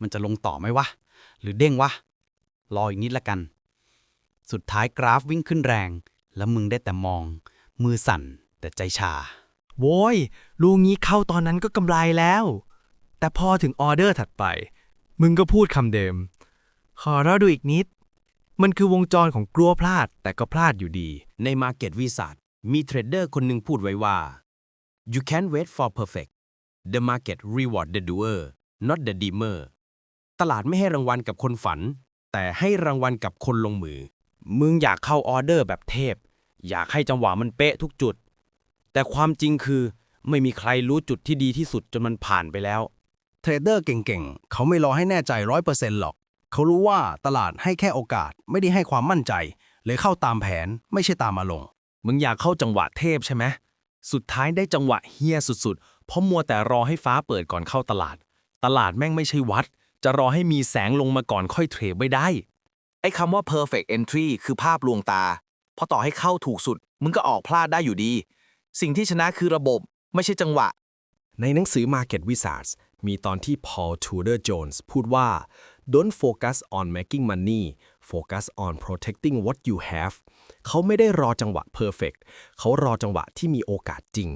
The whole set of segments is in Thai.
มันจะลงต่อไหมวะ หรือเด้งวะ รออีกนิดละกัน สุดท้ายกราฟวิ่งขึ้นแรง แล้วมึงได้แต่มอง มือสั่นแต่ใจชา โว้ยลูงี้เข้าตอนนั้นก็กำไรแล้ว แต่พอถึงออเดอร์ถัดไป มึงก็พูดคำเดิม ขอเราดูอีกนิด มันคือวงจรของกลัวพลาดแต่ก็พลาดอยู่ดี ใน Market Wizard มีเทรดเดอร์คนหนึ่งพูดไว้ว่า you can't wait for perfect the market reward the doer not the dreamer ตลาดไม่ให้รางวัลกับคนฝัน แต่ให้รางวัลกับคนลงมือ มึงอยากเข้าออเดอร์แบบเทพ อยากให้จังหวะมันเป๊ะทุกจุด แต่ความจริงคือไม่มีใครรู้จุดที่ดีที่สุดจนมันผ่านไปแล้ว เทรดเดอร์เก่งๆ เขาไม่รอให้แน่ใจร้อยเปอร์เซ็นต์หรอก เขารู้ว่าตลาดให้แค่โอกาสไม่ได้ให้ความมั่นใจ เลยเข้าตามแผนไม่ใช่ตามอารมณ์มึงอยากเข้าจังหวะเทพใช่ไหมสุดท้ายได้จังหวะเฮี้ยสุดๆ เพราะมัวแต่รอให้ฟ้าเปิดก่อนเข้าตลาด ตลาดแม่งไม่ใช่วัด จะรอให้มีแสงลงมาก่อนค่อยเทรดไม่ได้ ไอ้คำว่า perfect entry คือภาพลวงตา เพราะต่อให้เข้าถูกสุด มึงก็ออกพลาดได้อยู่ดี สิ่งที่ชนะคือระบบ ไม่ใช่จังหวะ ในหนังสือ Market Wizards มีตอนที่ Paul Tudor Jones พูดว่า don't focus on making money focus on protecting what you have เขาไม่ได้รอจังหวะ perfect เขารอจังหวะที่มีโอกาสจริง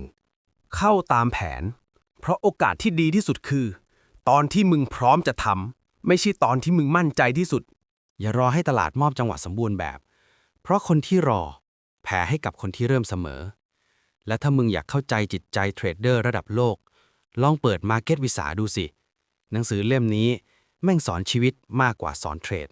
เข้าตามแผน เพราะโอกาสที่ดีที่สุดคือ ตอนที่มึงพร้อมจะทำไม่ใช่ตอนที่มึงมั่นใจที่สุด อย่ารอให้ตลาดมอบจังหวะสมบูรณ์แบบ เพราะคนที่รอ แพ้ให้กับคนที่เริ่มเสมอ และถ้ามึงอยากเข้าใจจิตใจเทรดเดอร์ระดับโลก ลองเปิด Market วิสาดูสิ หนังสือเล่มนี้แม่งสอนชีวิตมากกว่าสอนเทรด